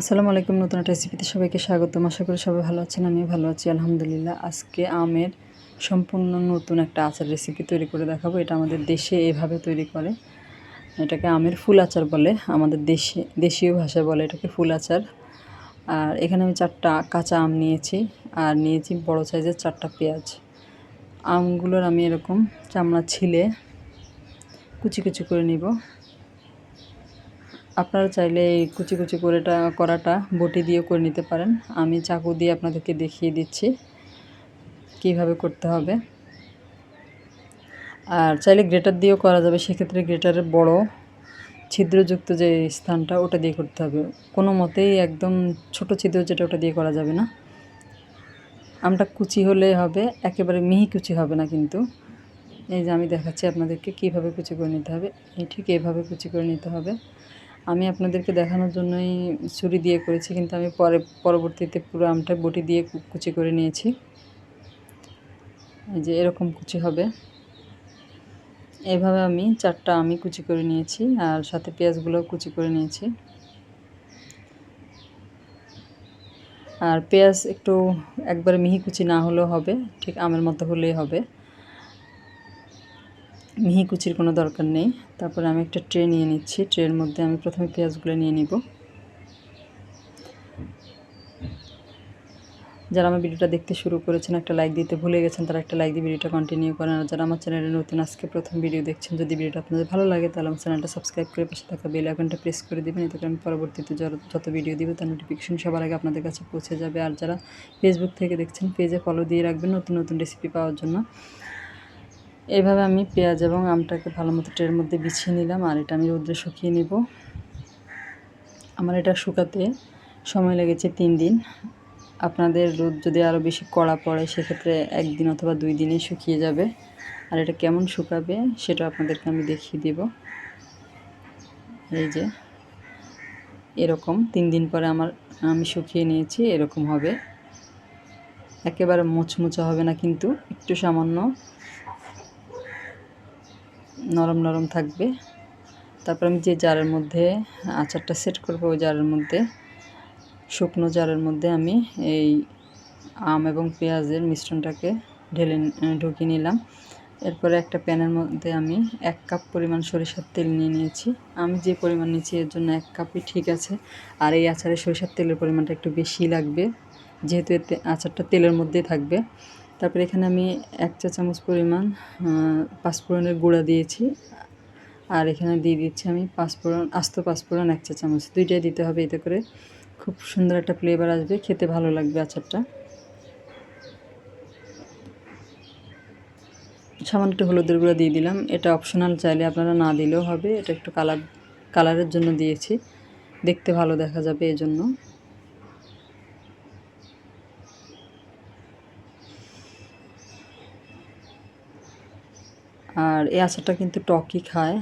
আসসালামু আলাইকুম, নতুন একটা রেসিপিতে সবাইকে স্বাগতম। আশা করি সবাই ভালো আছেন, আমিও ভালো আছি, আলহামদুলিল্লাহ। আজকে আমের সম্পূর্ণ নতুন একটা আচার রেসিপি তৈরি করে দেখাবো। এটা আমাদের দেশে এভাবে তৈরি করে। এটাকে আমের ফুল আচার বলে, আমাদের দেশে, দেশীয় ভাষায় বলে এটাকে ফুল আচার। আর এখানে আমি চারটা কাঁচা আম নিয়েছি, আর নিয়েছি বড় সাইজের চারটা পেঁয়াজ। আমগুলোর আমি এরকম চামড়া ছিলে কুচি কুচি করে নিব। আপনারা চাইলে এই কুচি কুচি করেটা করাটা বটি দিয়েও করে নিতে পারেন। আমি চাকু দিয়ে আপনাদেরকে দেখিয়ে দিচ্ছি কীভাবে করতে হবে। আর চাইলে গ্রেটার দিয়েও করা যাবে, সেক্ষেত্রে গ্রেটারের বড় ছিদ্রযুক্ত যে স্থানটা, ওটা দিয়ে করতে হবে। কোনো মতেই একদম ছোট ছিদ্র যেটা, ওটা দিয়ে করা যাবে না। আমটা কুচি হলে হবে, একেবারে মিহি কুচি হবে না কিন্তু। এই যে আমি দেখাচ্ছি আপনাদেরকে কীভাবে কুচি করে নিতে হবে। ঠিক এভাবে কুচি করে নিতে হবে। আমি আপনাদেরকে দেখানোর জন্যই ছুরি দিয়ে করেছি, কিন্তু আমি পরে, পরবর্তীতে পুরো আমটা বটি দিয়ে কুচি করে নিয়েছি। এই যে এরকম কুচি হবে। এভাবে আমি চারটা আমি কুচি করে নিয়েছি, আর সাথে পেঁয়াজগুলোও কুচি করে নিয়েছি। আর পেঁয়াজ একটু একবার মিহি কুচি না হলেও হবে, ঠিক আমের মতো হলেই হবে। মিহি কুচির কোনো দরকার নেই। তারপরে আমি একটা ট্রে নিয়ে নিচ্ছি। ট্রের মধ্যে আমি প্রথমে পেঁয়াজগুলো নিয়ে নিব। যারা আমার ভিডিওটা দেখতে শুরু করেছেন, একটা লাইক দিতে ভুলে গেছেন, তারা একটা লাইক দিয়ে ভিডিওটা কন্টিনিউ করেন। আর যারা আমার চ্যানেলে নতুন, আজকে প্রথম ভিডিও দেখছেন, যদি ভিডিওটা আপনাদের ভালো লাগে, তাহলে আমার চ্যানেলটা সাবস্ক্রাইব করে পাশে থাকা বেল আইকনটা প্রেস করে দেবেন। এতে আমি পরবর্তীতে যত ভিডিও দিব, তার নোটিফিকেশন সবার আগে আপনাদের কাছে পৌঁছে যাবে। আর যারা ফেসবুক থেকে দেখছেন পেজে ফলো দিয়ে রাখবেন নতুন নতুন রেসিপি পাওয়ার জন্য। এভাবে আমি পেঁয়াজ এবং আমটাকে ভালো মতো ট্রের মধ্যে বিছিয়ে নিলাম, আর এটা আমি রোদ্রে শুকিয়ে নিব। আমার এটা শুকাতে সময় লেগেছে তিন দিন। আপনাদের রোদ যদি আরও বেশি কড়া পড়ে, সেক্ষেত্রে একদিন অথবা দুই দিনে শুকিয়ে যাবে। আর এটা কেমন শুকাবে, সেটা আপনাদেরকে আমি দেখিয়ে দেব। এই যে, এরকম তিন দিন পরে আমার, আমি শুকিয়ে নিয়েছি, এরকম হবে। একেবারে মোচমোচা হবে না, কিন্তু একটু সামান্য নরম নরম থাকবে। তারপর আমি যে জারের মধ্যে আচারটা সেট করব, ওই জারের মধ্যে, শুকনো জারের মধ্যে আমি এই আম এবং পেঁয়াজের মিশ্রণটাকে ঢেলে ঢুকিয়ে নিলাম। এরপরে একটা প্যানের মধ্যে আমি এক কাপ পরিমাণ সরিষার তেল নিয়ে নিয়েছি। আমি যে পরিমাণ নিয়েছি, এর জন্য এক কাপই ঠিক আছে। আর এই আচারে সরিষার তেলের পরিমাণটা একটু বেশি লাগবে, যেহেতু এতে আচারটা তেলের মধ্যেই থাকবে। তারপরে এখানে আমি এক চা চামচ পরিমাণ পাঁচফোড়নের গুঁড়া দিয়েছি। আর এখানে দিয়ে দিচ্ছি আমি পাঁচফোড়ন, আস্ত পাঁচফোড়ন এক চা চামচ। দুইটাই দিতে হবে এতে করে। খুব সুন্দর একটা ফ্লেভার আসবে, খেতে ভালো লাগবে আচারটা। সামান্য একটু হলুদের গুঁড়া দিয়ে দিলাম। এটা অপশনাল চাইলে আপনারা না দিলেও হবে। এটা একটু কালার কালারের জন্য দিয়েছি। দেখতে ভালো দেখা যাবে এজন্য। আর এই আচারটা কিন্তু টকই খায়।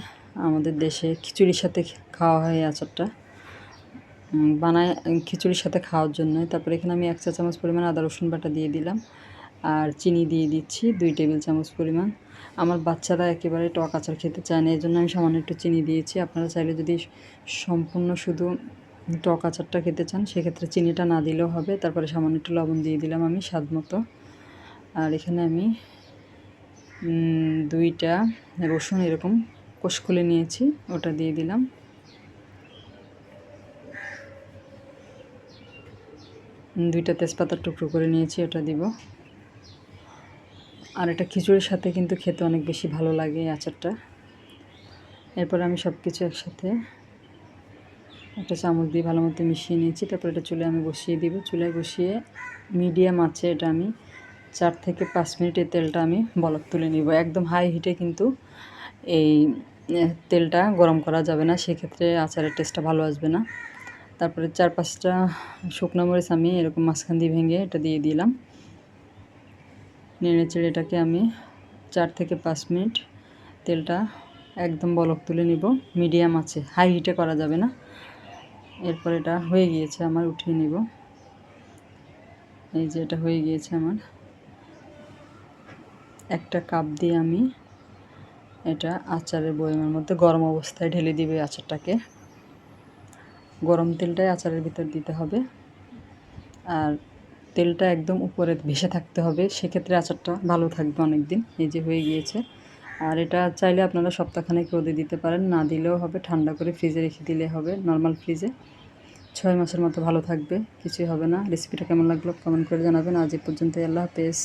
আমাদের দেশে খিচুড়ির সাথে খাওয়া হয় এই আচারটা। বানায় খিচুড়ির সাথে খাওয়ার জন্য তারপরে এখানে আমি এক চা চামচ পরিমাণ আদা, রসুন বাটা দিয়ে দিলাম। আর চিনি দিয়ে দিচ্ছি দুই টেবিল চামচ পরিমাণ। আমার বাচ্চারা একেবারে টক আচার খেতে চায় না এই জন্য আমি সামান্য একটু চিনি দিয়েছি। আপনারা চাইলে যদি সম্পূর্ণ শুধু টক আচারটা খেতে চান, সেক্ষেত্রে চিনিটা না দিলেও হবে। তারপরে সামান্য একটু লবণ দিয়ে দিলাম আমি স্বাদ মতো। আর এখানে আমি দুইটা রসুন এরকম কোষ খুলে নিয়েছি, ওটা দিয়ে দিলাম। দুইটা তেজপাতার টুকরো করে নিয়েছি, ওটা দিব। আর এটা খিচুড়ির সাথে কিন্তু খেতে অনেক বেশি ভালো লাগে এই আচারটা। এরপর আমি সব কিছু একসাথে একটা চামচ দিয়ে ভালো মতো মিশিয়ে নিয়েছি, তারপর এটা চুলে আমি বসিয়ে দিব। চুলায় বসিয়ে মিডিয়াম আছে এটা আমি চার থেকে পাঁচ মিনিট এই তেলটা আমি বলক তুলে নিব। একদম হাই হিটে কিন্তু এই তেলটা গরম করা যাবে না। সেক্ষেত্রে আচারের টেস্টটা ভালো আসবে না। তারপরে চার পাঁচটা শুকনো মরিচ আমি এরকম মাঝখান দিয়ে ভেঙে এটা দিয়ে দিলাম। নেড়ে চেড়ে এটাকে আমি চার থেকে পাঁচ মিনিট তেলটা একদম বলক তুলে নিব। মিডিয়াম আছে হাই হিটে করা যাবে না। এরপর এটা হয়ে গিয়েছে, আমার উঠিয়ে নিব। এই যে এটা হয়ে গিয়েছে আমার। একটা কাপ দিয়ে আমি এটা আচারের বয়মের মধ্যে গরম অবস্থায় ঢেলে দিবে আচারটাকে। গরম তেলটাই আচারের ভিতর দিতে হবে। আর তেলটা একদম উপরে ভেসে থাকতে হবে, সেক্ষেত্রে আচারটা ভালো থাকবে অনেক দিন এই যে হয়ে গিয়েছে। আর এটা চাইলে আপনারা সপ্তাহখানেক রোদে দিতে পারেন, না দিলেও হবে, ঠান্ডা করে ফ্রিজে রেখে দিলে হবে, নর্মাল ফ্রিজে। ছয় মাসের মতো ভালো থাকবে, কিছুই হবে না। রেসিপিটা কেমন লাগল কমেন্ট করে জানাবেন। আজ এ পর্যন্ত আল্লাহ হাফেজ।